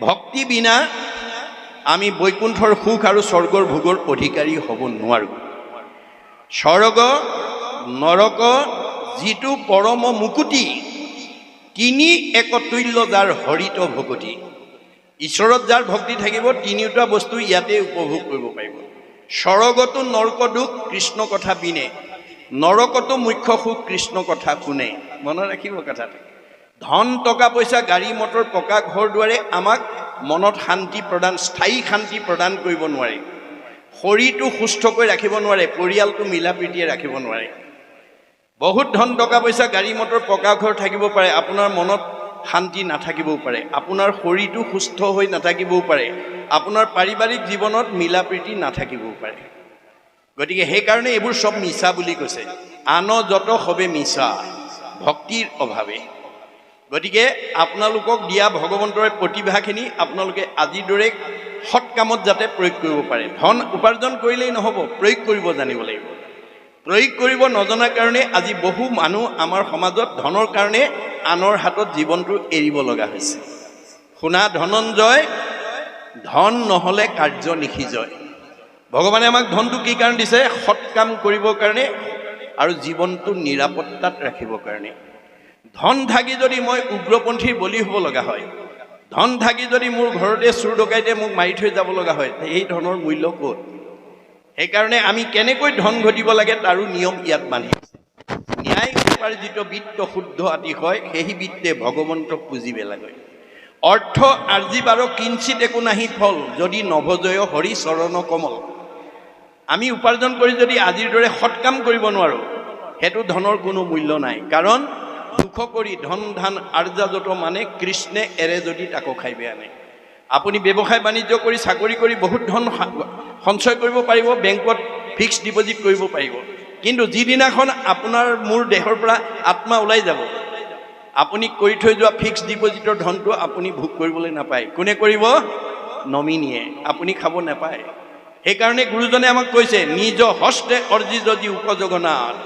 ভক্তি বিনা আমি বৈকুণ্ঠৰ সুখ আৰু স্বৰ্গৰ ভোগৰ অধিকাৰী হ'ব নোৱাৰোঁ। স্বৰ্গ, নৰক, যিটো পৰম মুকুতি তিনি একতুল্য যাৰ হৰিত ভকতি। ঈশ্বৰত যাৰ ভক্তি থাকিব, তিনিওটা বস্তু ইয়াতে উপভোগ কৰিব পাৰিব। স্বৰ্গতো নৰক দুখ, কৃষ্ণ কথা বিনে। নৰকতো মুখ্য সুখ, কৃষ্ণ কথা শুনে। মনত ৰাখিব কথাটো। ধন, টকা, পইচা, গাড়ী, মটৰ, পকা ঘৰ দুৱাৰে আমাক মনত শান্তি প্ৰদান, স্থায়ী শান্তি প্ৰদান কৰিব নোৱাৰে। শৰীৰটো সুস্থকৈ ৰাখিব নোৱাৰে, পৰিয়ালটো মিলা প্ৰীতিয়ে ৰাখিব নোৱাৰে। বহুত ধন, টকা, পইচা, গাড়ী, মটৰ, পকা ঘৰ থাকিব পাৰে, আপোনাৰ মনত শান্তি নাথাকিবও পাৰে, আপোনাৰ শৰীৰটো সুস্থ হৈ নাথাকিবও পাৰে, আপোনাৰ পাৰিবাৰিক জীৱনত মিলা প্ৰীতি নাথাকিবও পাৰে। গতিকে সেইকাৰণে এইবোৰ চব মিছা বুলি কৈছে। আন যত সবে মিছা, ভক্তিৰ অভাৱে। গতিকে আপোনালোকক দিয়া ভগৱন্তৰে প্ৰতিভাখিনি আপোনালোকে আজিৰ দৰে সৎ কামত যাতে প্ৰয়োগ কৰিব পাৰে। ধন উপাৰ্জন কৰিলেই নহ'ব প্ৰয়োগ কৰিব জানিব লাগিব। প্ৰয়োগ কৰিব নজনাৰ কাৰণে আজি বহু মানুহ আমাৰ সমাজত ধনৰ কাৰণে আনৰ হাতত জীৱনটো এৰিব লগা হৈছে। শুনা ধনঞ্জয় ধন নহ'লে কাৰ্য নিশিজয় ভগৱানে আমাক ধনটো কি কাৰণে দিছে? সৎ কাম কৰিবৰ কাৰণে আৰু জীৱনটো নিৰাপত্তাত ৰাখিবৰ কাৰণে। ধন থাকি যদি মই উগ্ৰপন্থীৰ বলি হ'ব লগা হয়, ধন থাকি যদি মোৰ ঘৰতে চুৰ ডকাইতে মোক মাৰি থৈ যাব লগা হয় সেই ধনৰ মূল্য ক'ত? সেইকাৰণে আমি কেনেকৈ ধন ঘটিব লাগে তাৰো নিয়ম ইয়াত বান্ধি ন্যায় উপাৰ্জিত বিত্ত শুদ্ধ আদি হয়, সেই বিত্তে ভগৱন্তক পুঁজিব লাগে অৰ্থ আৰ্জি বাৰ কিঞ্চিত একো নাহি ফল, যদি নভজয় হৰি চৰণ কমল। আমি উপাৰ্জন কৰি যদি আজিৰ দৰে সৎ কাম কৰিব নোৱাৰোঁ, সেইটো ধনৰ কোনো মূল্য নাই। কাৰণ দুখ কৰি ধন ধান আৰ্যাজত মানে কৃষ্ণে এৰে যদি তাকো খাই বেয়া নাই আপুনি ব্যৱসায় বাণিজ্য কৰি, চাকৰি কৰি বহুত ধন সঞ্চয় কৰিব পাৰিব, বেংকত ফিক্সড ডিপজিট কৰিব পাৰিব। কিন্তু যিদিনাখন আপোনাৰ মোৰ দেহৰ পৰা আত্মা ওলাই যাব, আপুনি কৰি থৈ যোৱা ফিক্সড ডিপজিটৰ ধনটো আপুনি ভোগ কৰিবলৈ নাপায়। কোনে কৰিব? নমিনীয়ে। আপুনি খাব নাপায়। সেইকাৰণে গুৰুজনে আমাক কৈছে নিজ হস্তে অৰ্জি যদি উপযোগনাথ।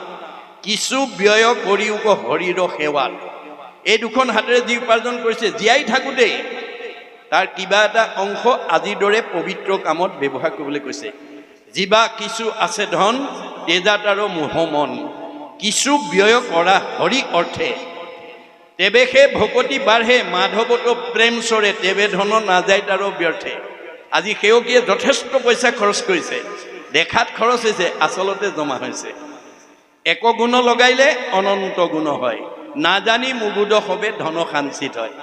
কিছু ব্যয় কৰি উপ হৰিৰ সেৱাত। এই দুখন হাতেৰে যি উপাৰ্জন কৰিছে, জীয়াই থাকোঁতেই তাৰ কিবা এটা অংশ আজিৰ দৰে পবিত্ৰ কামত ব্যৱহাৰ কৰিবলৈ কৈছে। যিবা কিছু আছে ধন, তেজাত আৰু মোহমন কিছু ব্যয় কৰা হৰি অৰ্থে। তেবে সেই ভকতি বাঢ়ে, মাধৱতো প্ৰেম চৰে, তেবে ধন নাযায় তাৰো ব্যৰ্থে। আজি সেৱকীয়ে যথেষ্ট পইচা খৰচ কৰিছে। দেখাত খৰচ হৈছে, আচলতে জমা হৈছে। এক গুণ লগাইলে অনন্ত গুণ হয়। নাজানি মুগুদ সবে ধন সাঞ্চিত হয়।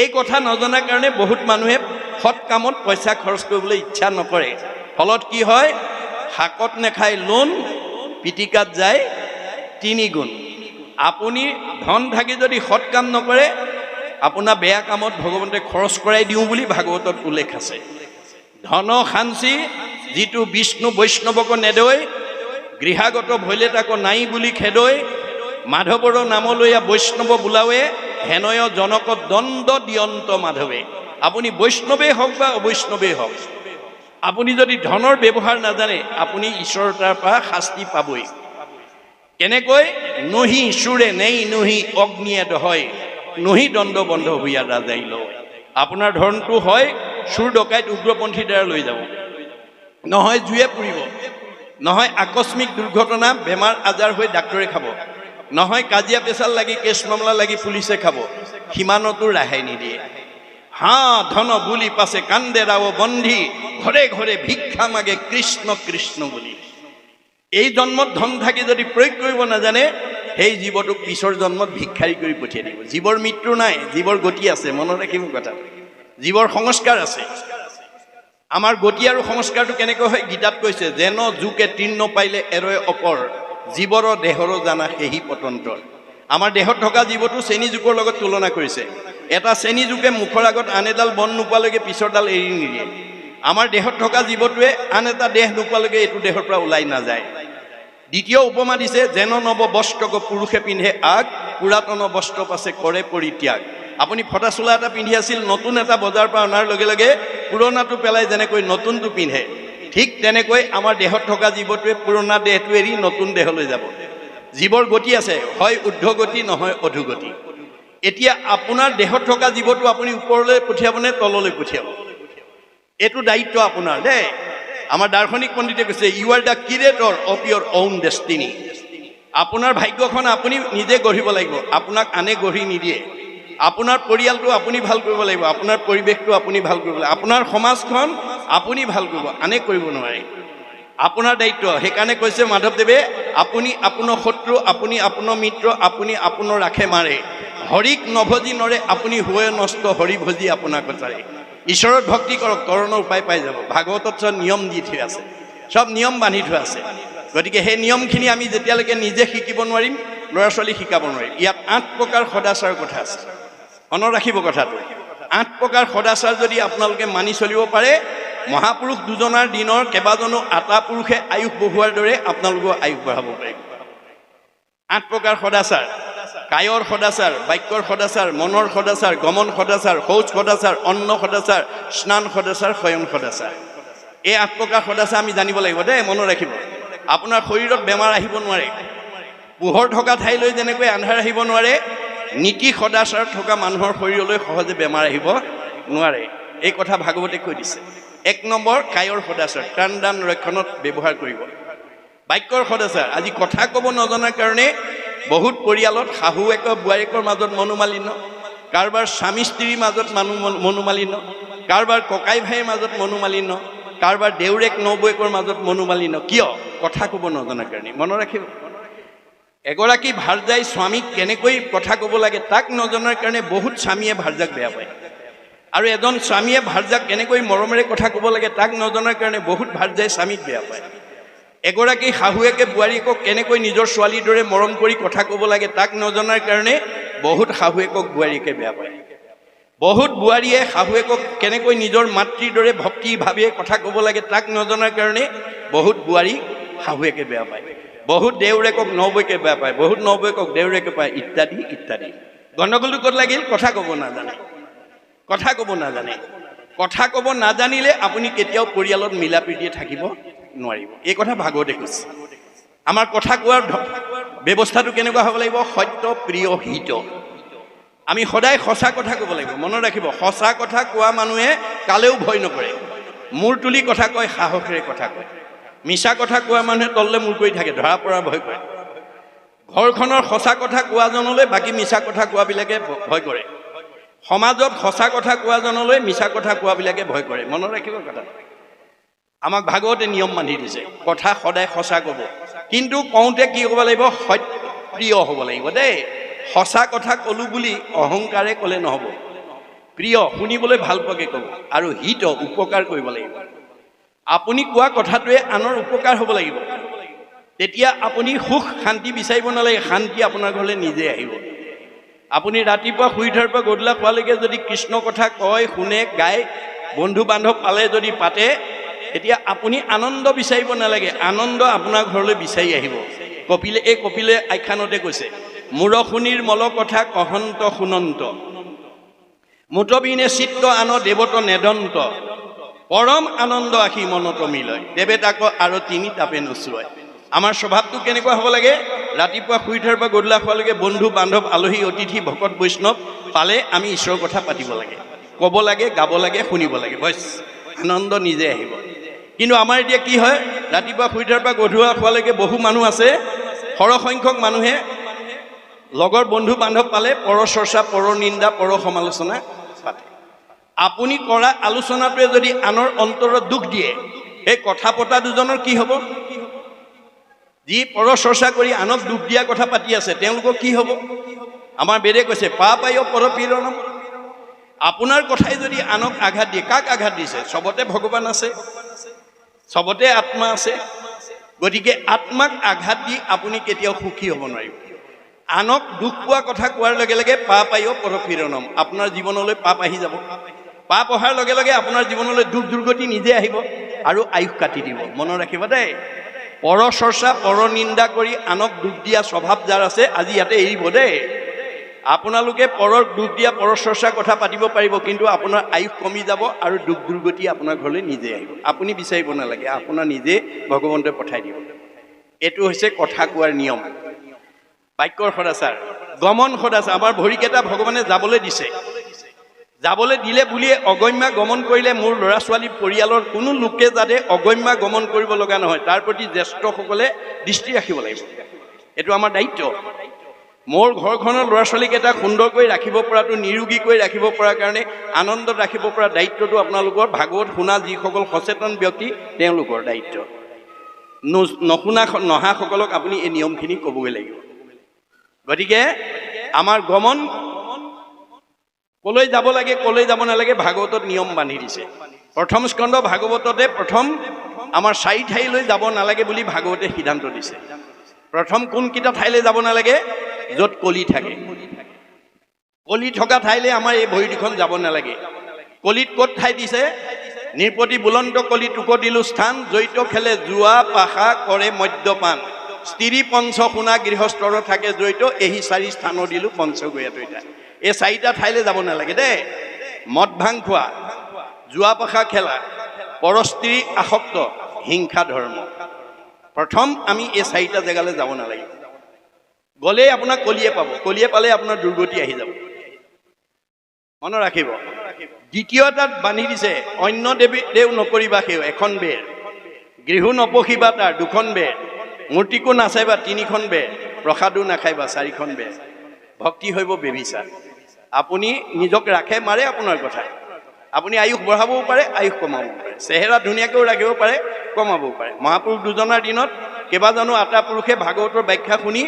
এই কথা নজনাৰ কাৰণে বহুত মানুহে সৎ কামত পইচা খৰচ কৰিবলৈ ইচ্ছা নকৰে। ফলত কি হয়? শাকত নেখাই লোন, পিটিকাত যায় তিনি গুণ। আপুনি ধন থাকি যদি সৎ কাম নকৰে, আপোনাৰ বেয়া কামত ভগৱন্তে খৰচ কৰাই দিওঁ বুলি ভাগৱতত উল্লেখ আছে। ধন সাঞ্চি যিটো বিষ্ণু বৈষ্ণৱক নেদৈ গৃহাগত ভৈলে তাকো নাই বুলি খেদৈ মাধৱৰ নামলৈয়া বৈষ্ণৱ বোলাৱে হেনয় জনক দণ্ড দিয়ন্ত মাধৱে। আপুনি বৈষ্ণৱেই হওক বা অবৈষ্ণৱেই হওক, আপুনি যদি ধনৰ ব্যৱহাৰ নাজানে, আপুনি ঈশ্বৰৰ তাৰ পৰা শাস্তি পাবই। কেনেকৈ? নহি চোৰে নেই নহি অগ্নিয়ে দহয়, নহি দণ্ড বন্ধ ভূঞা ৰাজাই লয়। আপোনাৰ ধৰণটো হয়, চোৰ ডকাইত উগ্ৰপন্থীৰ দ্বাৰা লৈ যাব। নহয় জুয়ে পুৰিব। নহয় আকস্মিক দুৰ্ঘটনা, বেমাৰ আজাৰ হৈ ডাক্তৰে খাব। নহয় কাজিয়া পেচাল লাগি কেছ মামলা লাগি পুলিচে খাব। সিমানতো ৰেহাই নিদিয়ে। হা, ধন বুলি পাছে কান্দে ৰাও বন্ধি, ঘৰে ঘৰে ভিক্ষা মাগে কৃষ্ণ কৃষ্ণ বুলি। এই জন্মত ধন থাকি যদি প্ৰয়োগ কৰিব নাজানে, সেই জীৱটোক পিছৰ জন্মত ভিক্ষাৰী কৰি পঠিয়াই দিব। জীৱৰ মৃত্যু নাই, জীৱৰ গতি আছে, মনত ৰাখিব কথা জীৱৰ সংস্কাৰ আছে। আমাৰ গতি আৰু সংস্কাৰটো কেনেকৈ হয়? গীতাত কৈছে, যেন জোকে তৃণ পাইলে এৰয় অপৰ, জীৱৰ দেহৰ জানা সেহি পতন্তৰ। আমাৰ দেহত থকা জীৱটো চেনী জোকৰ লগত তুলনা কৰিছে। এটা চেনী জোকে মুখৰ আগত আন এডাল বন নোপোৱালৈকে পিছৰডাল এৰি নিদিয়ে। আমাৰ দেহত থকা জীৱটোৱে আন এটা দেহ নোপোৱালৈকে এইটো দেহৰ পৰা ওলাই নাযায়। দ্বিতীয় উপমা দিছে, যেন নৱ বস্ত্ৰক পুৰুষে পিন্ধে আগ, পুৰাতন বস্ত্ৰ পাছে কৰে পৰিত্যাগ আপুনি ফটা চোলা এটা পিন্ধি আছিল, নতুন এটা বজাৰৰ পৰা অনাৰ লগে লগে পুৰণাটো পেলাই যেনেকৈ নতুনটো পিন্ধে, ঠিক তেনেকৈ আমাৰ দেহত থকা জীৱটোৱে পুৰণা দেহটো এৰি নতুন দেহলৈ যাব। জীৱৰ গতি আছে, হয় ঊৰ্ধ্বগতি নহয় অধোগতি এতিয়া আপোনাৰ দেহত থকা জীৱটো আপুনি ওপৰলৈ পঠিয়াব নে তললৈ পঠিয়াব? এইটো দায়িত্ব আপোনাৰ দেই আমাৰ দাৰ্শনিক পণ্ডিতে কৈছে you are the creator of your own destiny আপোনাৰ ভাগ্যখন আপুনি নিজে গঢ়িব লাগিব, আপোনাক আনে গঢ়ি নিদিয়ে। আপোনাৰ পৰিয়ালটো আপুনি ভালো কৰিব লাগিব, আপোনাৰ পৰিৱেশটো আপুনি ভালো কৰিব লাগিব, আপোনাৰ সমাজখন আপুনি ভালো কৰিব, আনে কৰিব নোৱাৰে। আপোনাৰ দায়িত্ব, সেইকাৰণে কৈছে মাধৱদেৱে আপুনি আপোনাৰ শত্ৰু, আপুনি আপোনাৰ মিত্ৰ, আপুনি আপোনাৰ ৰাখে মাৰে। হৰিক নভজি নৰে, আপুনি হুৱে নষ্ট, হৰি ভজি আপোনাক কটাৰে ঈশ্বৰত ভক্তি কৰক কৰণৰ উপায় পাই যাব। ভাগৱতত চব নিয়ম দি থৈ আছে। চব নিয়ম বান্ধি থোৱা আছে। গতিকে সেই নিয়মখিনি আমি যেতিয়ালৈকে নিজে শিকিব নোৱাৰিম ল'ৰা ছোৱালী শিকাব নোৱাৰিম। ইয়াত আঠ প্ৰকাৰ সদাচাৰৰ কথা আছে। মনত ৰাখিব কথাটো। আঠ প্ৰকাৰ সদাচাৰ যদি আপোনালোকে মানি চলিব পাৰে, মহাপুৰুষ দুজনাৰ দিনৰ কেইবাজনো আটা পুৰুষে আয়ুস বঢ়োৱাৰ দৰে আপোনালোকেও আয়ুস বঢ়াব পাৰিব। আঠ প্ৰকাৰ সদাচাৰ। কায়ৰ সদাচাৰ, বাক্যৰ সদাচাৰ, মনৰ সদাচাৰ, গমন সদাচাৰ, শৌচ সদাচাৰ, অন্ন সদাচাৰ, স্নান সদাচাৰ, শয়ন সদাচাৰ। এই আঠ প্ৰকাৰ সদাচাৰ আমি জানিব লাগিব দেই, মনত ৰাখিব। আপোনাৰ শৰীৰত বেমাৰ আহিব নোৱাৰে। পোহৰ থকা ঠাইলৈ যেনেকৈ আন্ধাৰ আহিব নোৱাৰে নীতি সদাচাৰ থকা মানুহৰ শৰীৰলৈ সহজে বেমাৰ আহিব নোৱাৰে। এই কথা ভাগৱতে কৈ দিছে। এক নম্বৰ কায়ৰ সদাচাৰ প্ৰাণ দান ৰক্ষণত ব্যৱহাৰ কৰিব। বাক্যৰ সদাচাৰ, আজি কথা ক'ব নজনাৰ কাৰণে বহুত পৰিয়ালত শাহুৱেক বোৱাৰীয়েকৰ মাজত মনোমালিন্য। কাৰোবাৰ স্বামী স্ত্ৰীৰ মাজত মানুহ মনোমালিন্য। কাৰোবাৰ ককাই ভাইৰ মাজত মনোমালিন্য। কাৰোবাৰ দেউৰেক নবৌৱেকৰ মাজত মনোমালিন্য। কিয়? কথা ক'ব নজনাৰ কাৰণে। মনত ৰাখিব। এগৰাকী ভাৰ্যাই স্বামীক কেনেকৈ কথা ক'ব লাগে তাক নজনাৰ কাৰণে বহুত স্বামীয়ে ভাৰ্যাক বেয়া পায়। আৰু এজন স্বামীয়ে ভাৰ্যাক কেনেকৈ মৰমেৰে কথা ক'ব লাগে তাক নজনাৰ কাৰণে বহুত ভাৰ্যাই স্বামীক বেয়া পায়। এগৰাকী শাহুৱেকে বোৱাৰীয়েকক কেনেকৈ নিজৰ ছোৱালীৰ দৰে মৰম কৰি কথা ক'ব লাগে তাক নজনাৰ কাৰণে বহুত শাহুৱেকক বোৱাৰীয়েকে বেয়া পায়। বহুত বোৱাৰীয়ে শাহুৱেকক কেনেকৈ নিজৰ মাতৃৰ দৰে ভক্তিভাৱে কথা ক'ব লাগে তাক নজনাৰ কাৰণে বহুত বোৱাৰী শাহুৱেকে বেয়া পায়। বহুত দেউৰেকক, নবৌকে বেয়া পায়, বহুত নবৌৱেকক দেউৰেকে পায়, ইত্যাদি ইত্যাদি। গণ্ডগোলটো ক'ত লাগিল? কথা ক'ব নাজানে। কথা ক'ব নাজানে। কথা ক'ব নাজানিলে আপুনি কেতিয়াও পৰিয়ালত মিলা প্ৰীতিয়ে থাকিব নোৱাৰিব। এই কথা ভাগৱতে কৈছে। আমাৰ কথা কোৱাৰ ব্যৱস্থাটো কেনেকুৱা হ'ব লাগিব? সত্য, প্ৰিয়, হিত। আমি সদায় সঁচা কথা ক'ব লাগিব। মনত ৰাখিব, সঁচা কথা কোৱা মানুহে কালেও ভয় নকৰে। মূৰ তুলি কথা কয়, সাহসেৰে কথা কয়। মিছা কথা কোৱা মানুহে তললে মূৰ কৰি থাকে, ধৰা পৰা ভয় কৰে। ঘৰখনৰ সঁচা কথা কোৱাজনলৈ বাকী মিছা কথা কোৱাবিলাকে ভয় কৰে। সমাজত সঁচা কথা কোৱাজনলৈ মিছা কথা কোৱাবিলাকে ভয় কৰে। মনত ৰাখিব কথা আমাক ভাগৱতে নিয়ম বান্ধি দিছে, কথা সদায় সঁচা ক'ব। কিন্তু কওঁতে কি ক'ব লাগিব? সত্ৰিয় হ'ব লাগিব দেই। সঁচা কথা ক'লোঁ বুলি অহংকাৰে ক'লে নহ'ব। প্ৰিয়, শুনিবলৈ ভালো পোৱাকৈ ক'ব। আৰু হিত উপকাৰ কৰিব লাগিব। আপুনি কোৱা কথাটোৱে আনৰ উপকাৰ হ'ব লাগিব। তেতিয়া আপুনি সুখ, শান্তি বিচাৰিব নালাগে, শান্তি আপোনাৰ ঘৰলৈ নিজে আহিব। আপুনি ৰাতিপুৱা শুই উঠাৰ পৰা গধূলা খোৱালৈকে যদি কৃষ্ণ কথা কয়, শুনে, গায় বন্ধু বান্ধৱ পালে যদি পাতে, তেতিয়া আপুনি আনন্দ বিচাৰিব নালাগে, আনন্দ আপোনাৰ ঘৰলৈ বিচাৰি আহিব। কপিলে, এই কপিলে আখ্যানতে কৈছে, মূৰশুনিৰ মল কথা কহন্ত শুনন্ত। মুতবিনে চিত্ত আন দেৱত নেদন্ত। পৰম আনন্দ আহি মনত মিলয়। দেৱে তাক আৰু তিনি তাপে নচুৱায়। আমাৰ স্বভাৱটো কেনেকুৱা হ'ব লাগে? ৰাতিপুৱা শুই উঠাৰ পৰা গধূলা খোৱালৈকে বন্ধু, বান্ধৱ, আলহী, অতিথি, ভকত, বৈষ্ণৱ, পালে আমি ঈশ্বৰৰ কথা পাতিব লাগে। ক'ব লাগে, গাব লাগে, শুনিব লাগে। বছ, আনন্দ নিজে আহিব। কিন্তু আমাৰ এতিয়া কি হয়? ৰাতিপুৱা শুই উঠাৰ পৰা গধূলা খোৱালৈকে বহু মানুহ আছে। সৰহসংখ্যক মানুহে লগৰ, বন্ধু, বান্ধৱ পালে পৰ চৰ্চা, পৰ নিন্দা, পৰ সমালোচনা আপুনি কৰা আলোচনাটোৱে যদি আনৰ অন্তৰত দুখ দিয়ে এই কথা পতা দুজনৰ কি হ'ব? যি পৰ চৰ্চা কৰি আনক দুখ দিয়া কথা পাতি আছে, তেওঁলোকৰ কি হ'ব? আমাৰ বেদে কৈছে পা পায় পৰ পীড়নম আপোনাৰ কথাই যদি আনক আঘাত দিয়ে, কাক আঘাত দিছে? চবতে ভগৱান আছে, চবতে আত্মা আছে, গতিকে আত্মাক আঘাত দি আপুনি কেতিয়াও সুখী হ'ব নোৱাৰিব। আনক দুখ পোৱা কথা কোৱাৰ লগে লগে পাপ আয়ো পৰপীড়নম। আপোনাৰ জীৱনলৈ পাপ আহি যাব। পাপ অহাৰ লগে লগে আপোনাৰ জীৱনলৈ দুখ দুৰ্গতি নিজে আহিব আৰু আয়ুস কাটি দিব। মনত ৰাখিব দেই। পৰ চৰ্চা, পৰ নিন্দা কৰি আনক দুখ দিয়া স্বভাৱ যাৰ আছে, আজি ইয়াতে এৰিব দেই। আপোনালোকে পৰৰ দুখ দিয়া, পৰ চৰ্চাৰ কথা পাতিব পাৰিব, কিন্তু আপোনাৰ আয়ুস কমি যাব আৰু দুখ দুৰ্গতি আপোনাৰ ঘৰলৈ নিজে আহিব। আপুনি বিচাৰিব নালাগে, আপোনাৰ নিজে ভগৱন্তই পঠাই দিব। এইটো হৈছে কথা কোৱাৰ নিয়ম। বাক্যৰ সদাচাৰ। গমন সদাচাৰ। আমাৰ ভৰিকেইটা ভগৱানে যাবলৈ দিছে। যাবলৈ দিলে বুলিয়ে অগম্যা গমন কৰিলে মোৰ ল'ৰা ছোৱালী পৰিয়ালৰ কোনো লোকে যাতে অগম্যা গমন কৰিব লগা নহয়, তাৰ প্ৰতি জ্যেষ্ঠসকলে দৃষ্টি ৰাখিব লাগিব। এইটো আমাৰ দায়িত্ব। মোৰ ঘৰখনৰ ল'ৰা ছোৱালীকেইটা সুন্দৰকৈ ৰাখিব পৰাটো নিৰোগীকৈ ৰাখিব পৰাৰ কাৰণে আনন্দত ৰাখিব পৰা দায়িত্বটো আপোনালোকৰ ভাগৱত শুনা যিসকল সচেতন ব্যক্তি, তেওঁলোকৰ দায়িত্ব। নশুনা নহাসকলক আপুনি এই নিয়মখিনি ক'বগৈ লাগিব। গতিকে, আমাৰ গমন কলৈ যাব লাগে, কলৈ যাব নালাগে ভাগৱতত নিয়ম বান্ধি দিছে। প্ৰথম স্কন্ধ ভাগৱততে প্ৰথম আমাৰ চাৰি ঠাইলৈ যাব নালাগে বুলি ভাগৱতে সিদ্ধান্ত দিছে। প্ৰথম কোনকেইটা ঠাইলৈ যাব নালাগে? য'ত কলি থাকে। কলি থকা ঠাইলৈ আমাৰ এই ভৰি দুখন যাব নালাগে। কলিত ক'ত ঠাই দিছে? নিৰপতি বুলন্ত কলি টুক দিলো স্থান জৈত খেলে জোৱা পাশা কৰে মদ্যপান। স্ত্ৰী পঞ্চ শুনা গৃহস্থৰ থাকে জড়িত এই চাৰি স্থানৰ দিলো পঞ্চগৈয়াত এটা এই চাৰিটা ঠাইলৈ যাব নালাগে দেই। মদ ভাং খোৱা, জোৱা পাশা খেলা পৰস্ত্ৰী আসক্ত, হিংসা ধৰ্ম। প্ৰথম আমি এই চাৰিটা জেগালৈ যাব নালাগে। গ'লেই আপোনাক কলিয়ে পাব। কলিয়ে পালে আপোনাৰ দুৰ্গতি আহি যাব। মনত ৰাখিব। দ্বিতীয় এটাত বান্ধি দিছে, অন্য দেৱী দেও নকৰিবা সেও, এখন বেৰ। গৃহো নপঢ়িবা তাৰ, দুখন বেৰ। মূৰ্তিকো নাচাইবা, তিনিখন বেৰ। প্ৰসাদো নাখাইবা, চাৰিখন বেৰ। ভক্তি হৈব বেবিচাৰ। আপুনি নিজক ৰাখে, মাৰে আপোনাৰ কথা। আপুনি আয়ুস বঢ়াবও পাৰে, আয়ুস কমাবও পাৰে। চেহেৰা ধুনীয়াকৈও ৰাখিব পাৰে, কমাবও পাৰে। মহাপুৰুষ দুজনাৰ দিনত কেইবাজনো আটা পুৰুষে ভাগৱতৰ ব্যাখ্যা শুনি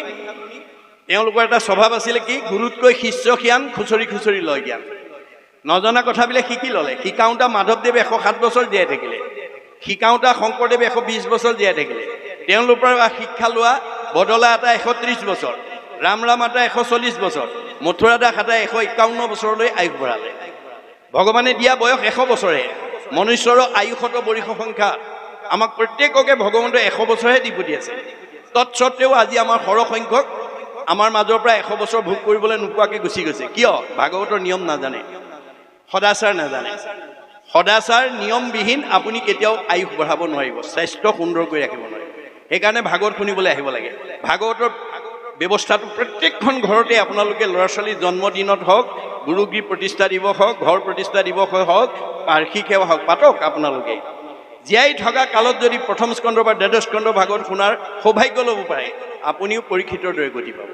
তেওঁলোকৰ এটা স্বভাৱ আছিলে কি, গুৰুতকৈ শিষ্য জ্ঞান, খুচৰি খুচৰি লয় জ্ঞান। নজনা কথাবিলাক শিকি ল'লে। শিকাওঁতা মাধৱদেৱ এশ সাত বছৰ জীয়াই থাকিলে। শিকাওঁতা শংকৰদেৱ এশ বিছ বছৰ জীয়াই থাকিলে। তেওঁলোকৰ শিক্ষা লোৱা বদলা এটা এশ ত্ৰিছ বছৰ। ৰাম ৰাম এটা এশ চল্লিছ বছৰ মথুৰা দাস এটা এশ একাৱন্ন বছৰলৈ আয়ুস বঢ়ালে ভগৱানে দিয়া বয়স এশ বছৰে মনুষ্যৰ আয়ুসত বৰিষ সংখ্যা আমাক প্ৰত্যেককে ভগৱন্তই এশ বছৰহে দি পঠিয়াইছে। তৎসত্বেও আজি আমাৰ সৰহসংখ্যক আমাৰ মাজৰ পৰা এশ বছৰ ভোগ কৰিবলৈ নোপোৱাকৈ গুচি গৈছে। কিয়? ভাগৱতৰ নিয়ম নাজানে। সদাচাৰ নাজানে। সদাচাৰ নিয়মবিহীন আপুনি কেতিয়াও আয়ুস বঢ়াব নোৱাৰিব। স্বাস্থ্য সুন্দৰ কৰি ৰাখিব নোৱাৰিব। সেইকাৰণে ভাগৱত শুনিবলৈ আহিব লাগে। ভাগৱতৰ ব্যৱস্থাটো প্ৰত্যেকখন ঘৰতে আপোনালোকে ল'ৰা ছোৱালীৰ জন্মদিনত হওক, গুৰুগী প্ৰতিষ্ঠা দিৱস হওক, ঘৰ প্ৰতিষ্ঠা দিৱস হওক, বাৰ্ষিক সেৱা হওক, পাতক আপোনালোকে। জীয়াই থকা কালত যদি প্ৰথম স্কন্ধ বা দ্বাদশ স্কন্ধ ভাগৱত শুনাৰ সৌভাগ্য ল'ব পাৰে, আপুনিও পৰীক্ষিতৰ দৰে গতি পাব।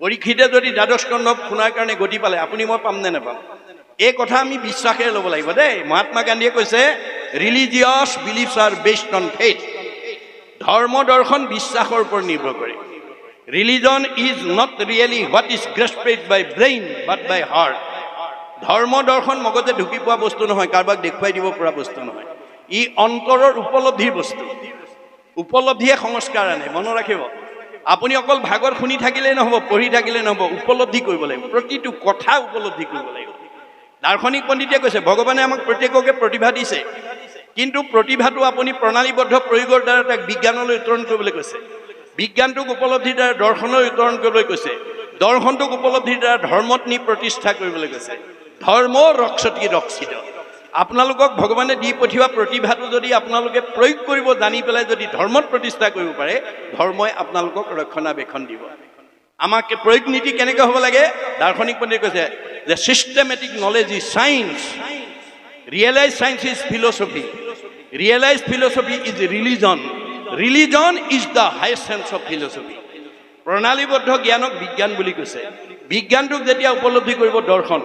পৰীক্ষিতে যদি দ্বাদশ স্কন্ধ শুনাৰ কাৰণে গতি পালে, আপুনি মই পাম নে নাপাম? এই কথা আমি বিশ্বাসেৰে ল'ব লাগিব দেই। মহাত্মা গান্ধীয়ে কৈছে religious beliefs are based on faith ধৰ্ম দৰ্শন বিশ্বাসৰ ওপৰত নিৰ্ভৰ কৰে। Religion is not really what is grasped by brain but by heart ধৰ্ম দৰ্শন মগজে ঢুকি পোৱা বস্তু নহয়, কাৰোবাক দেখুৱাই দিব পৰা বস্তু নহয়। ই অন্তৰৰ উপলব্ধিৰ বস্তু। উপলব্ধিয়ে সংস্কাৰ আনে, মনত ৰাখিব। আপুনি অকল ভাগত শুনি থাকিলেই নহ'ব, পঢ়ি থাকিলেই নহ'ব, উপলব্ধি কৰিব লাগিব। প্ৰতিটো কথা উপলব্ধি কৰিব লাগিব। দাৰ্শনিক পণ্ডিতে কৈছে, ভগৱানে আমাক প্ৰত্যেককে প্ৰতিভা দিছে। কিন্তু প্ৰতিভাটো আপুনি প্ৰণালীবদ্ধ প্ৰয়োগৰ দ্বাৰা তাক বিজ্ঞানলৈ উত্তৰণ কৰিবলৈ কৈছে। বিজ্ঞানটোক উপলব্ধিৰ দ্বাৰা দৰ্শনলৈ উত্তৰণ কৰিবলৈ কৈছে। দৰ্শনটোক উপলব্ধিৰ দ্বাৰা ধৰ্মত নি প্ৰতিষ্ঠা কৰিবলৈ কৈছে। ধৰ্ম ৰক্ষতি ৰক্ষিত। আপোনালোকক ভগৱানে দি পঠিওৱা প্ৰতিভাটো যদি আপোনালোকে প্ৰয়োগ কৰিব, জানি পেলাই যদি ধৰ্মত প্ৰতিষ্ঠা কৰিব পাৰে, ধৰ্মই আপোনালোকক ৰক্ষণাবেক্ষণ দিব। আমাক প্ৰয়োগ নীতি কেনেকৈ হ'ব লাগে? দাৰ্শনিক পণ্ডিতে কৈছে যে systematic knowledge is science realise science is philosophy realise philosophy is religion religion is the highest sense of philosophy প্ৰণালীবদ্ধ জ্ঞানক বিজ্ঞান বুলি কৈছে। বিজ্ঞানটোক যেতিয়া উপলব্ধি কৰিব দৰ্শন,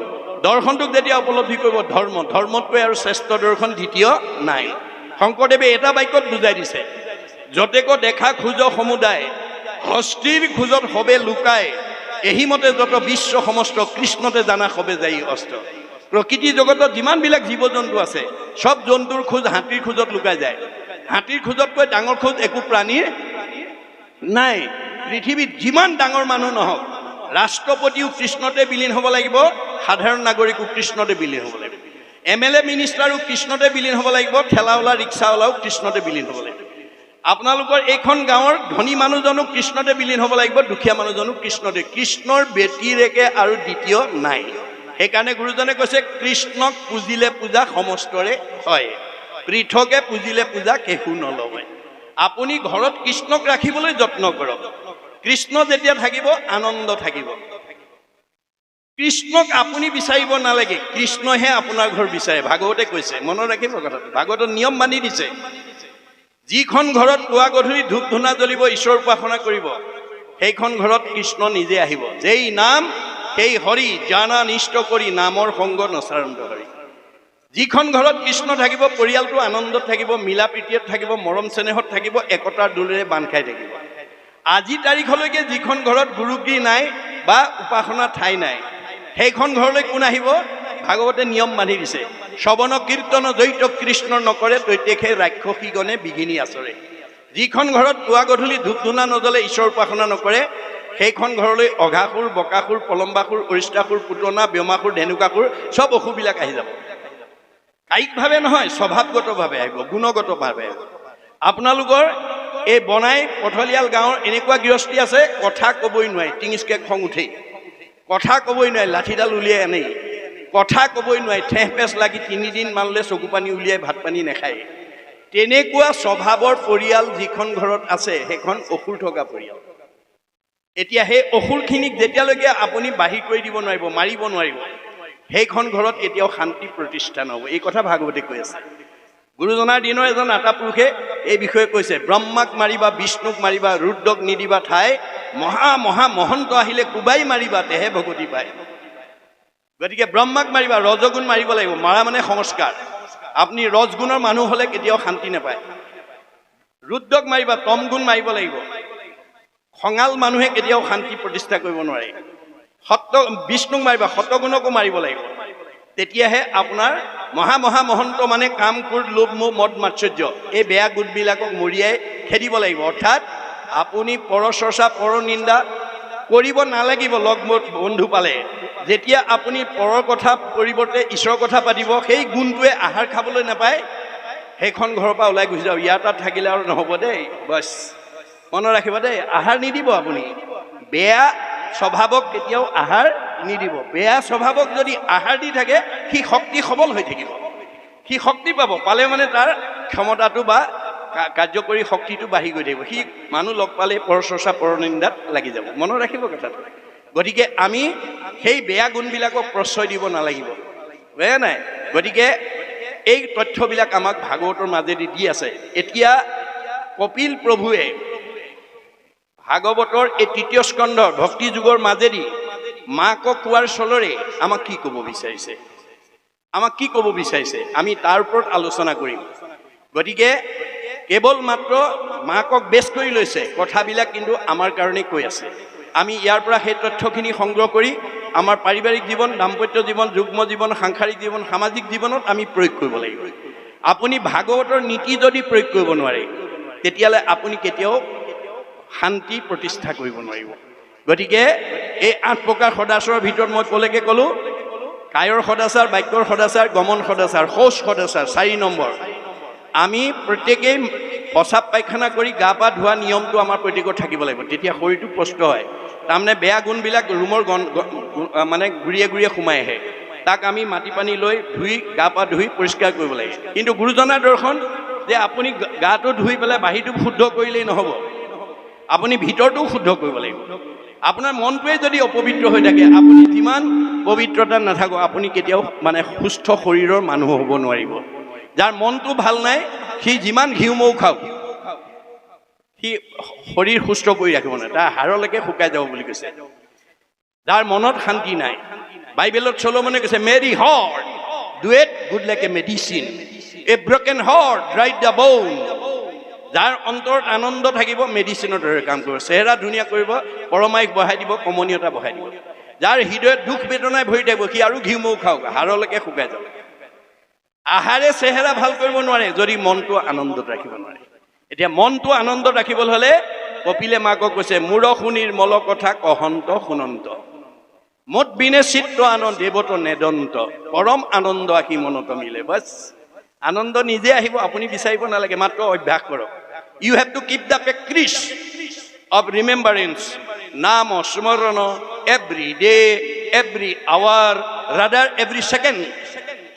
দৰ্শনটোক যেতিয়া উপলব্ধি কৰিব ধৰ্ম, ধৰ্মতকৈ আৰু শ্ৰেষ্ঠ দৰ্শন দ্বিতীয় নাই। শংকৰদেৱে এটা বাক্যত বুজাই দিছে, যতেক দেখা খোজ সমুদায়, হস্তিৰ খোজত সবে লুকায় এহিমতে যত বিশ্ব সমস্ত, কৃষ্ণতে জানা সবে যাই অস্ত্ৰ প্ৰকৃতি জগতত যিমানবিলাক জীৱ জন্তু আছে চব জন্তুৰ খোজ হাতীৰ খোজত লুকাই যায়। হাতীৰ খোজতকৈ ডাঙৰ খোজ একো প্ৰাণীৰ নাই। পৃথিৱীত যিমান ডাঙৰ মানুহ নহওক, ৰাষ্ট্ৰপতিও কৃষ্ণতে বিলীন হ'ব লাগিব, সাধাৰণ নাগৰিকো কৃষ্ণতে বিলীন হ'ব লাগিব। এম এল এ মিনিষ্টাৰো কৃষ্ণতে বিলীন হ'ব লাগিব ঠেলাৱালা ৰিক্সাৱালাও কৃষ্ণতে বিলীন হ'ব লাগিব। আপোনালোকৰ এইখন গাঁৱৰ ধনী মানুহজনো কৃষ্ণতে বিলীন হ'ব লাগিব, দুখীয়া মানুহজনো কৃষ্ণতে। কৃষ্ণৰ ব্যতিৰেকে আৰু দ্বিতীয় নাই। সেইকাৰণে গুৰুজনে কৈছে, কৃষ্ণক পুজিলে পূজা সমস্তৰে হয়। পৃথকে পুজিলে পূজা কেহু নলয় আপুনি ঘৰত কৃষ্ণক ৰাখিবলৈ যত্ন কৰক। কৃষ্ণ যেতিয়া থাকিব, আনন্দ থাকিব। কৃষ্ণক আপুনি বিচাৰিব নালাগে কৃষ্ণহে আপোনাৰ ঘৰ বিচাৰে, ভাগৱতে কৈছে। মনত ৰাখিব কথাটো। ভাগৱতত নিয়ম মানি দিছে। যিখন ঘৰত পুৱা গধূলি ধূপ ধূনা জ্বলিব, ঈশ্বৰ উপাসনা কৰিব, সেইখন ঘৰত কৃষ্ণ নিজে আহিব। যেই নাম, সেই হৰি, জানা নিষ্ট কৰি নামৰ সংগ নচাৰন্ত হৰি। যিখন ঘৰত কৃষ্ণ থাকিব, পৰিয়ালটো আনন্দত থাকিব, মিলা প্ৰীতিত থাকিব, মৰম চেনেহত থাকিব, একতাৰ দোলেৰে বান্ধ খাই থাকিব। আজি তাৰিখলৈকে যিখন ঘৰত গুৰুগৃহ নাই বা উপাসনা ঠাই নাই, সেইখন ঘৰলৈ কোন আহিব? ভাগৱতে নিয়ম মানি দিছে। শ্ৰৱণ, কীৰ্তন দ্বৈত কৃষ্ণ নকৰে, তৈতেখে ৰাক্ষসীগণে বিঘিনি আচৰে। যিখন ঘৰত পুৱা গধূলি ধূপ ধূনা নজ্বলে ঈশ্বৰ উপাসনা নকৰে, সেইখন ঘৰলৈ অঘাসুৰ, বকাসুৰ, পলম্বাসুৰ অৰিষ্টাসুৰ পুতনা ব্যোমাসুৰ ধেনুকাসুৰ, চব অসুৰবিলাক আহি যাব। কায়িকভাৱে নহয় স্বভাৱগতভাৱে আহিব গুণগতভাৱে। আহিব আপোনালোকৰ এই বনাই পথলিয়াল গাঁৱৰ এনেকুৱা গৃহস্থী আছে কথা ক'বই নোৱাৰে টিঙিচকে খং উঠেই। কথা ক'বই নোৱাৰে লাঠিডাল উলিয়াই আনেই। কথা ক'বই নোৱাৰে ঠেহ পেচ লাগি তিনিদিন মানলৈ চকু পানী উলিয়াই ভাত পানী নাখায়। তেনেকুৱা স্বভাৱৰ পৰিয়াল যিখন ঘৰত আছে সেইখন অসুৰ থকা পৰিয়াল। এতিয়া সেই অসুৰখিনিক যেতিয়ালৈকে আপুনি বাহিৰ কৰি দিব নোৱাৰিব মাৰিব নোৱাৰিব সেইখন ঘৰত এতিয়াও শান্তি প্ৰতিষ্ঠা নহ'ব। এই কথা ভাগৱতে কৈ আছে। গুৰুজনাৰ দিনৰ এজন আটা পুৰুষে এই বিষয়ে কৈছে, ব্ৰহ্মাক মাৰিবা, বিষ্ণুক মাৰিবা, ৰুদ্ৰক নিদিবা ঠাই, মহা মহা মহন্ত আহিলে কোবাই মাৰিবা, তেহে ভগতি পায়। গতিকে ব্ৰহ্মাক মাৰিবা, ৰজগুণ মাৰিব লাগিব, মাৰা মানে সংস্কাৰ। আপুনি ৰজগুণৰ মানুহ হ'লে কেতিয়াও শান্তি নাপায়। ৰুদ্ৰক মাৰিবা তম গুণ মাৰিব লাগিব। খঙাল মানুহে কেতিয়াও শান্তি প্ৰতিষ্ঠা কৰিব নোৱাৰে। সত্য, বিষ্ণুক মাৰিবা, সত্যগুণকো মাৰিব লাগিব। তেতিয়াহে আপোনাৰ মহা মহা মহন্ত মানে কাম কোৰ লোভ, মোহ, মদ, মাৎসৰ্য, এই বেয়া গোটবিলাকক মৰিয়াই খেদিব লাগিব। অৰ্থাৎ আপুনি পৰচৰ্চা, পৰনিন্দা কৰিব নালাগিব লগ বন্ধু পালে। যেতিয়া আপুনি পৰৰ কথা পৰিৱৰ্তে ঈশ্বৰৰ কথা পাতিব, সেই গুণটোৱে আহাৰ খাবলৈ নাপায়, সেইখন ঘৰৰ পৰা ওলাই গুচি যাওক ইয়াৰ তাত থাকিলে আৰু নহ'ব দেই। বছ, মনত ৰাখিব দেই, আহাৰ নিদিব আপুনি। বেয়া স্বভাৱক কেতিয়াও আহাৰ নিদিব। বেয়া স্বভাৱক যদি আহাৰ দি থাকে, সি শক্তি সবল হৈ থাকিব। সি শক্তি পাব, পালে মানে তাৰ ক্ষমতাটো বা কাৰ্যকৰী শক্তিটো বাঢ়ি গৈ থাকিব। সি মানুহ লগ পালে পৰচৰ্চা পৰনিন্দাত লাগি যাব। মনত ৰাখিব কথাটো। গতিকে আমি সেই বেয়া গুণবিলাকক প্ৰশ্ৰয় দিব নালাগিব। বুজা নাই? গতিকে এই তথ্যবিলাক আমাক ভাগৱতৰ মাজেদি দি আছে। এতিয়া কপিল প্ৰভুৱে ভাগৱতৰ এই তৃতীয় স্কন্ধৰ ভক্তি যুগৰ মাজেদি মাকক কোৱাৰ চলৰে আমাক কি ক'ব বিচাৰিছে? আমাক কি ক'ব বিচাৰিছে? আমি তাৰ ওপৰত আলোচনা কৰিম। গতিকে কেৱল মাত্ৰ মাকক বেছ কৰি লৈছে, কথাবিলাক কিন্তু আমাৰ কাৰণে কৈ আছে। আমি ইয়াৰ পৰা সেই তথ্যখিনি সংগ্ৰহ কৰি আমাৰ পাৰিবাৰিক জীৱন, দাম্পত্য জীৱন, যুগ্ম জীৱন, সাংসাৰিক জীৱন, সামাজিক জীৱনত আমি প্ৰয়োগ কৰিব লাগিব। আপুনি ভাগৱতৰ নীতি যদি প্ৰয়োগ কৰিব নোৱাৰে, তেতিয়াহ'লে আপুনি কেতিয়াও শান্তি প্ৰতিষ্ঠা কৰিব নোৱাৰিব। গতিকে এই আঠ প্ৰকাৰ সদাচাৰৰ ভিতৰত মই ক'লেকে ক'লোঁ, কায়ৰ সদাচাৰ, বাক্যৰ সদাচাৰ, গমন সদাচাৰ, শৌচ সদাচাৰ, চাৰি নম্বৰ। আমি প্ৰত্যেকেই প্ৰস্ৰাৱ পায়খানা কৰি গা পা ধোৱা নিয়মটো আমাৰ প্ৰত্যেকৰ থাকিব লাগিব। তেতিয়া শৰীৰটো স্পষ্ট হয়। তাৰমানে বেয়া গুণবিলাক ৰুমৰ গণ মানে ঘূৰিয়ে ঘূৰিয়ে সোমাই আহে। তাক আমি মাটি পানী লৈ ধুই, গা পা ধুই পৰিষ্কাৰ কৰিব লাগে। কিন্তু গুৰুজনাৰ দৰ্শন যে আপুনি গাটো ধুই পেলাই বাহিৰটো শুদ্ধ কৰিলেই নহ'ব। আপুনি ভিতৰটোও শুদ্ধ কৰিব লাগিব। আপোনাৰ মনটোৱে যদি অপবিত্ৰ হৈ থাকে, আপুনি যিমান পবিত্ৰতা নাথাকক, আপুনি কেতিয়াও মানে সুস্থ শৰীৰৰ মানুহ হ'ব নোৱাৰিব। যাৰ মনটো ভালো নাই, সি যিমান ঘিউ মৌ খাওক, সি শৰীৰ সুস্থ কৰি ৰাখিব নোৱাৰে। তাৰ হাড়লৈকে শুকাই যাব বুলি কৈছে। যাৰ মনত শান্তি নাই, বাইবেলত চলমনে কৈছে, merry heart do it good like a medicine, a broken heart dried the bone যাৰ অন্তৰত আনন্দ থাকিব মেডিচিনৰ দৰে কাম কৰিব। চেহেৰা ধুনীয়া কৰিব পৰমায়িক বঢ়াই দিব, কমনীয়তা বঢ়াই দিব। যাৰ হৃদয়ত দুখ বেদনাই ভৰি থাকিব, সি আৰু ঘিউ মৌ খাওক, হাড়লৈকে শুকাই যাব আহাৰে চেহেৰা ভালো কৰিব নোৱাৰে, যদি মনটো আনন্দত ৰাখিব নোৱাৰে। এতিয়া মনটো আনন্দত ৰাখিবলৈ হ'লে, কপিলে মাকক কৈছে, মূৰ শুনিৰ মল কথা কহন্ত শুনন্ত। মত বিনে চিত্ৰ আনন্দ দেৱত নেদন্ত। পৰম আনন্দ আহি মনত মিলে, বাছ। আনন্দ নিজে আহিব আপুনি বিচাৰিব নালাগে মাত্ৰ অভ্যাস কৰক। You have to keep the practice of remembrance নাম স্মৰণ every day every hour rather every second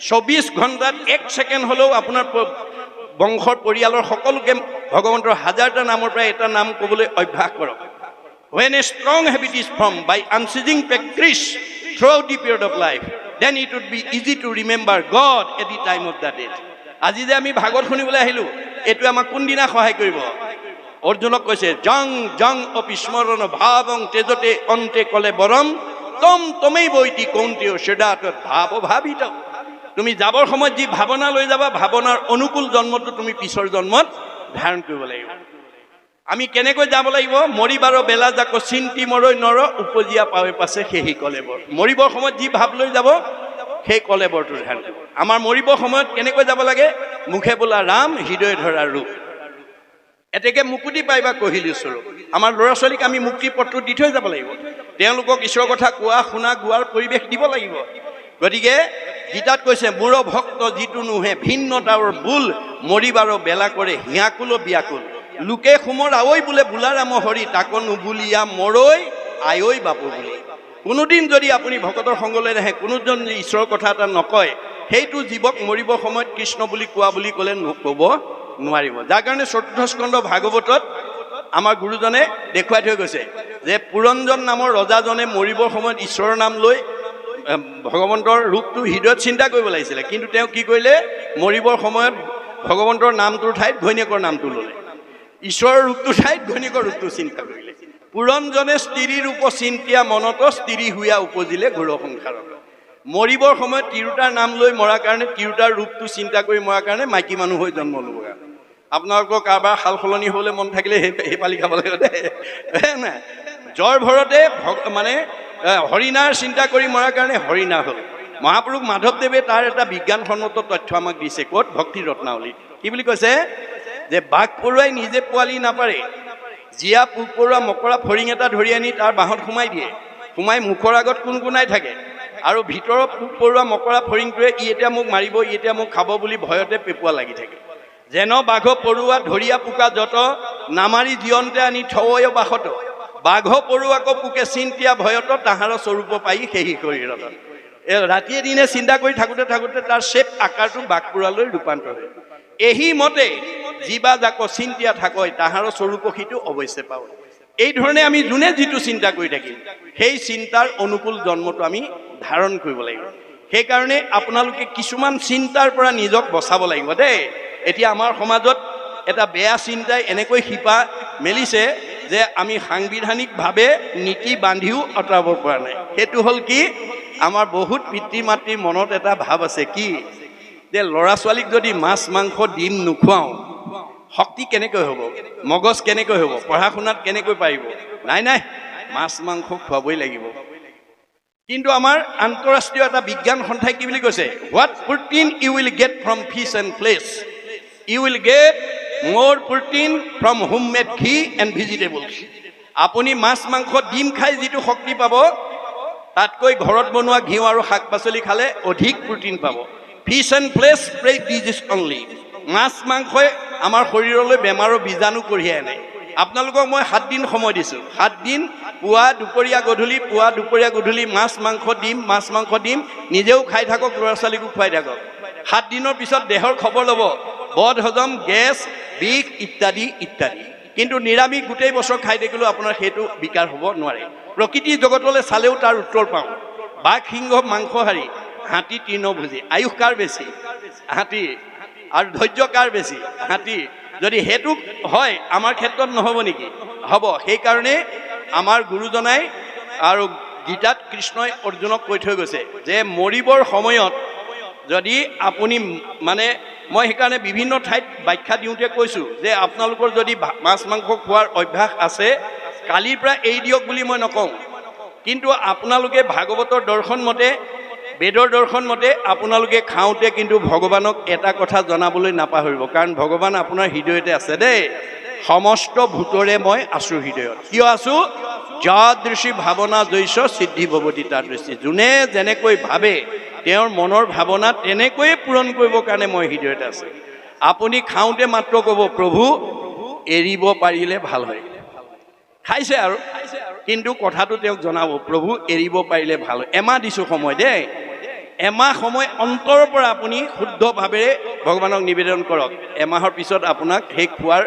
চৌবিছ ঘণ্টাত এক ছেকেণ্ড হ'লেও আপোনাৰ বংশৰ পৰিয়ালৰ সকলোকে ভগৱন্তৰ হাজাৰটা নামৰ পৰা এটা নাম ক'বলৈ অভ্যাস কৰক। When a strong habit is formed by unceasing practice throughout the period of life, then it would be easy to remember God at the time of that date. আজি যে আমি ভাগৱত শুনিবলৈ আহিলোঁ এইটোৱে আমাক কোনদিনা সহায় কৰিব? অৰ্জুনক কৈছে, জং জং অপিস্মৰণ ভাৱং তেজতে অন্তে কলে বৰম, তম তমেই বৈতি কৌন্তেয় সেদাত ভাৱ ভাবিত। তুমি যাবৰ সময়ত যি ভাৱনা লৈ যাবা, ভাৱনাৰ অনুকূল জন্মটো তুমি পিছৰ জন্মত ধাৰণ কৰিব লাগিব। আমি কেনেকৈ যাব লাগিব? মৰিবাৰ বেলা যাক চিন্তি মৰৈ নৰ, উপজীয়া পাৱে পাছে সেহি কলেবৰ মৰিবৰ সময়ত যি ভাৱ লৈ যাব সেই কলেবৰটো ধ্যান কৰিব আমাৰ মৰিবৰ সময়ত কেনেকৈ যাব লাগে? মুখে বোলা ৰাম হৃদয় ধৰা ৰূপ। এতেকে মুকুতি পাইবা কহিলি স্বৰূপ আমাৰ ল'ৰা ছোৱালীক আমি মুক্তি পত্ৰ দি থৈ যাব লাগিব। তেওঁলোকক ঈশ্বৰৰ কথা কোৱা শুনা গোৱাৰ পৰিৱেশ দিব লাগিব। গতিকে গীতাত কৈছে মূৰ ভক্ত যিটো নোহে ভিন্নতাৰ বোল মৰিবাৰ বেলা কৰে হিয়াকুল বিয়াকুল। লোকে সোমৰ আৱৈ বোলে বোলাৰাম হৰি তাক নুবুলিয়া মৰৈ আয়ৈ বাপু বুলি। কোনোদিন যদি আপুনি ভকতৰ সংগলৈ নাহে, কোনোজন ঈশ্বৰৰ কথা এটা নকয়, সেইটো জীৱক মৰিবৰ সময়ত কৃষ্ণ বুলি কোৱা বুলি ক'লে ক'ব নোৱাৰিব। যাৰ কাৰণে চতুৰ্থ স্কন্ধ ভাগৱতত আমাৰ গুৰুজনে দেখুৱাই থৈ গৈছে যে পুৰঞ্জন নামৰ ৰজাজনে মৰিবৰ সময়ত ঈশ্বৰৰ নাম লৈ ভগৱন্তৰ ৰূপটো হৃদয়ত চিন্তা কৰিব লাগিছিলে। কিন্তু তেওঁ কি কৰিলে? মৰিবৰ সময়ত ভগৱন্তৰ নামটোৰ ঠাইত ঘৈণীয়েকৰ নামটো ল'লে। ঈশ্বৰৰ ৰূপটো ঠাইত ঘৈণীয়েকৰ ৰূপটো চিন্তা কৰিলে। পুৰঞ্জনে স্ত্ৰী ৰূপ চিন্তিয়া মনত স্ত্ৰী হুয়া উপজিলে ঘোৰ সংসাৰত মৰিবৰ সময়ত তিৰোতাৰ নাম লৈ মৰাৰ কাৰণে তিৰোতাৰ ৰূপটো চিন্তা কৰি মৰাৰ কাৰণে মাইকী মানুহ হৈ জন্ম ল'ব কাৰণে আপোনালোকৰ কাৰোবাৰ সাল সলনি হ'বলৈ মন থাকিলে সেই পালি খাব লাগিব দেই। জ্বৰ ভৰতে ভগ- মানে হৰিণাৰ চিন্তা কৰি মৰাৰ কাৰণে হৰিণা হ'ল। মহাপুৰুষ মাধৱদেৱে তাৰ এটা বিজ্ঞানসন্মত তথ্য আমাক দিছে ক'ত? ভক্তি ৰত্নাৱলীত কি বুলি কৈছে? যে বাঘ পৰুৱাই নিজে পোৱালি নাপাৰে জীয়া পোক পৰুৱা মকৰা ফৰিং এটা ধৰি আনি তাৰ বাঁহত সোমাই দিয়ে। সোমাই মুখৰ আগত কোনকোনাই থাকে। আৰু ভিতৰৰ পোক পৰুৱা মকৰা ফৰিংটোৱে ই এতিয়া মোক মাৰিব, ই এতিয়া মোক খাব বুলি ভয়তে পেপুৱা লাগি থাকে। যেন বাঘ পৰুৱা ধৰিয়া পোকা যত নামাৰি জীয়ন্তে আনি থৱয় বাসত। বাঘ পৰুৱাক পোকে চিন্তিয়া ভয়ত তাহাৰ স্বৰূপ পাই সেহি শৰীৰত এ, ৰাতিয়ে দিনে চিন্তা কৰি থাকোঁতে থাকোঁতে তাৰ শ্বেপ আকাৰটো বাঘ পৰুৱালৈ ৰূপান্তৰ হয়। এহি মতে যিবা যাক চিন্তিয়া থাকয় তাহাৰ স্বৰূপ সিটো অৱশ্যে পাওঁ এই ধৰণে আমি যোনে যিটো চিন্তা কৰি থাকিম, সেই চিন্তাৰ অনুকূল জন্মটো আমি ধাৰণ কৰিব লাগিব। সেইকাৰণে আপোনালোকে কিছুমান চিন্তাৰ পৰা নিজক বচাব লাগিব দেই। এতিয়া আমাৰ সমাজত এটা বেয়া চিন্তাই এনেকৈ শিপা মেলিছে যে আমি সাংবিধানিকভাৱে নীতি বান্ধিও আঁতৰাব পৰা নাই। সেইটো হ'ল কি? আমাৰ বহুত পিতৃ মাতৃৰ মনত এটা ভাৱ আছে, কি? যে ল'ৰা ছোৱালীক যদি মাছ মাংস ডিম নোখোৱাওঁ শক্তি কেনেকৈ হ'ব? মগজ কেনেকৈ হ'ব? পঢ়া শুনাত কেনেকৈ পাৰিব? নাই নাই। মাছ মাংস খুৱাবই লাগিব। কিন্তু আমাৰ আন্তঃৰাষ্ট্ৰীয় এটা বিজ্ঞান সন্থাই কি বুলি কৈছে? What protein you will get from fish and flesh you will get more protein from home made ghee and vegetables আপুনি মাছ মাংস ডিম খাই যিটো শক্তি পাব তাতকৈ ঘৰত বনোৱা ঘিউ আৰু শাক পাচলি খালে অধিক প্ৰটিন পাব। Fish and flesh spread disease only মাছ, মাংসই আমাৰ শৰীৰলৈ বেমাৰৰ বীজাণু কঢ়িয়াই আনে। আপোনালোকক মই সাত দিন সময় দিছোঁ। সাত দিন পুৱা, দুপৰীয়া গধূলি, পুৱা, দুপৰীয়া গধূলি মাছ, মাংস দিম, মাছ, মাংস দিম, নিজেও খাই থাকক ল'ৰা ছোৱালীকো খুৱাই থাকক। সাত দিনৰ পিছত দেহৰ খবৰ ল'ব। বদ, হজম, গেছ, বিষ, ইত্যাদি ইত্যাদি। কিন্তু নিৰামিষ গোটেই বছৰ খাই থাকিলেও আপোনাৰ সেইটো বিকাৰ হ'ব নোৱাৰে। প্ৰকৃতিৰ জগতলৈ চালেও তাৰ উত্তৰ পাওঁ। বাঘ, সিংহ মাংসহাৰী হাতী তৃণভোজী আয়ুস কাৰ বেছি? হাতী আৰু ধৈৰ্য কাৰ বেছি? হাতী যদি সেইটো হয়, আমাৰ ক্ষেত্ৰত নহ'ব নেকি? হ'ব। সেইকাৰণে আমাৰ গুৰুজনাই আৰু গীতাত কৃষ্ণই অৰ্জুনক কৈ থৈ গৈছে যে মৰিবৰ সময়ত যদি আপুনি মানে মই সেইকাৰণে বিভিন্ন ঠাইত ব্যাখ্যা দিওঁতে কৈছোঁ যে আপোনালোকৰ যদি মাছ মাংস খোৱাৰ অভ্যাস আছে, কালিৰ পৰা এৰি দিয়ক বুলি মই নকওঁ। কিন্তু আপোনালোকে ভাগৱতৰ দৰ্শন মতে বেদৰ দৰ্শন মতে আপোনালোকে খাওঁতে কিন্তু ভগৱানক এটা কথা জনাবলৈ নাপাহৰিব কাৰণ ভগৱান আপোনাৰ হৃদয়তে আছে দেই। সমস্ত ভূতৰে মই আছোঁ হৃদয়ত। কিয় আছোঁ? যাদৃশী ভাৱনা জৈছ সিদ্ধি ভৱতী দৃষ্টি। যোনে যেনেকৈ ভাবে তেওঁৰ মনৰ ভাৱনা তেনেকৈয়ে পূৰণ কৰিবৰ কাৰণে মই হৃদয়তে আছে। আপুনি খাওঁতে মাত্ৰ ক'ব প্ৰভু এৰিব পাৰিলে ভাল হয়। খাইছে আৰু। কিন্তু কথাটো তেওঁক জনাব প্ৰভু এৰিব পাৰিলে ভাল হয়। এমাহ দিছোঁ সময় দেই। এমাহ সময় অন্তৰৰ পৰা আপুনি শুদ্ধভাৱেৰে ভগৱানক নিবেদন কৰক। এমাহৰ পিছত আপোনাক সেই খোৱাৰ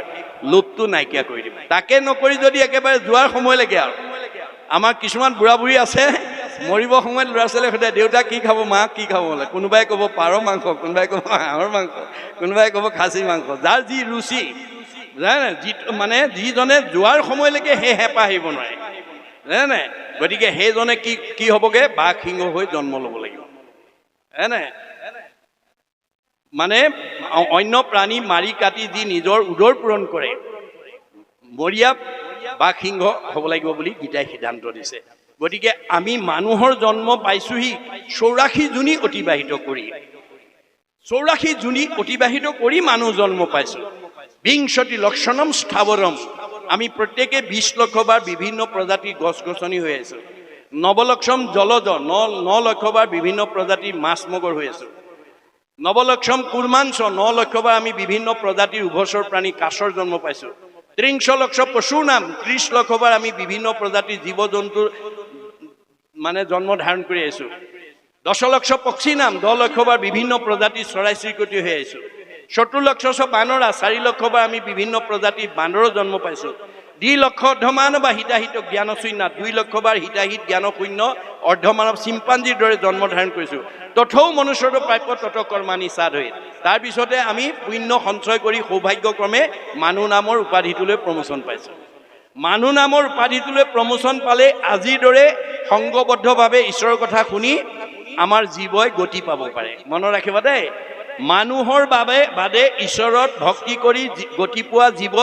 লোভটো নাইকিয়া কৰি দিব। তাকে নকৰি যদি একেবাৰে যোৱাৰ সময়লৈকে আৰু। আমাৰ কিছুমান বুঢ়া বুঢ়ী আছে, মৰিব সময়ত ল'ৰা ছোৱালীয়ে সোধে দেউতা, কি খাব, মা, কি খাব? বোলে। কোনোবাই ক'ব, পাৰ মাংস কোনোবাই ক'ব হাঁহৰ মাংস কোনোবাই ক'ব, খাচী মাংস যাৰ যি ৰুচি। জানে নাই? যি মানে যিজনে যোৱাৰ সময়লৈকে সেই হেঁপাহ আহিব নোৱাৰে। নাই? গতিকে সেইজনে কি কি হ'বগৈ? বাঘ সিংহ হৈ জন্ম ল'ব লাগিব। মানে অন্য প্ৰাণী মাৰি কাটি যি নিজৰ উদৰ পূৰণ কৰে। মৰিয়া বা সিংহ হ'ব লাগিব বুলি গীতাই সিদ্ধান্ত দিছে। গতিকে আমি মানুহৰ জন্ম পাইছোহি চৌৰাশী জুনি অতিবাহিত কৰি। চৌৰাশী জুনি অতিবাহিত কৰি মানুহ জন্ম পাইছোঁ। বিংশতি লক্ষণম স্থাৱৰম। আমি প্ৰত্যেকে বিছ লক্ষবাৰ বিভিন্ন প্ৰজাতিৰ গছ গছনি হৈ আছোঁ। নৱলক্ষম জলজ, ন ন লক্ষবাৰ বিভিন্ন প্ৰজাতিৰ মাছ মগৰ হৈ আছোঁ। নৱলক্ষম কুৰ্মাংশ ন লক্ষবাৰ আমি বিভিন্ন প্ৰজাতিৰ উভচৰ প্ৰাণী কাছৰ জন্ম পাইছোঁ। ত্ৰিংশ লক্ষ পশুৰ নাম ত্ৰিছ লক্ষবাৰ আমি বিভিন্ন প্ৰজাতিৰ জীৱ জন্তুৰ মানে জন্ম ধাৰণ কৰি আহিছোঁ দশ লক্ষ পক্ষী নাম দহ লক্ষবাৰ বিভিন্ন প্ৰজাতিৰ চৰাই চিৰিকটি হৈ আহিছোঁ চতুৰ লক্ষ বানৰা চাৰি লক্ষবাৰ আমি বিভিন্ন প্ৰজাতিৰ বান্দৰৰ জন্ম পাইছোঁ। দ্বি লক্ষ অৰ্ধমানৱ বা হিতাহিত জ্ঞান শূন্য দুই লক্ষবাৰ হিতাহিত জ্ঞান শূন্য অৰ্ধমানৱ চিম্পাঞ্জীৰ দৰে জন্ম ধাৰণ কৰিছোঁ। তথৌ মনুষ্যৰ প্ৰাপ্য তত কৰ্মানি চাদ হৈ তাৰপিছতে আমি পুণ্য সঞ্চয় কৰি সৌভাগ্যক্ৰমে মানুহ নামৰ উপাধিটোলৈ প্ৰমোচন পাইছোঁ। মানুহ নামৰ উপাধিটোলৈ প্ৰমোচন পালে আজিৰ দৰে সংঘবদ্ধভাৱে ঈশ্বৰৰ কথা শুনি আমাৰ জীৱই গতি পাব পাৰে। মনত ৰাখিবা দেই। মানুহৰ বাবে বাদে ঈশ্বৰত ভক্তি কৰি গতি পোৱা জীৱ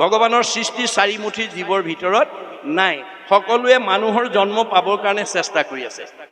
ভগৱানৰ সৃষ্টি চাৰিমুঠি জীৱৰ ভিতৰত নাই। সকলোৱে মানুহৰ জন্ম পাবৰ কাৰণে চেষ্টা কৰি আছে।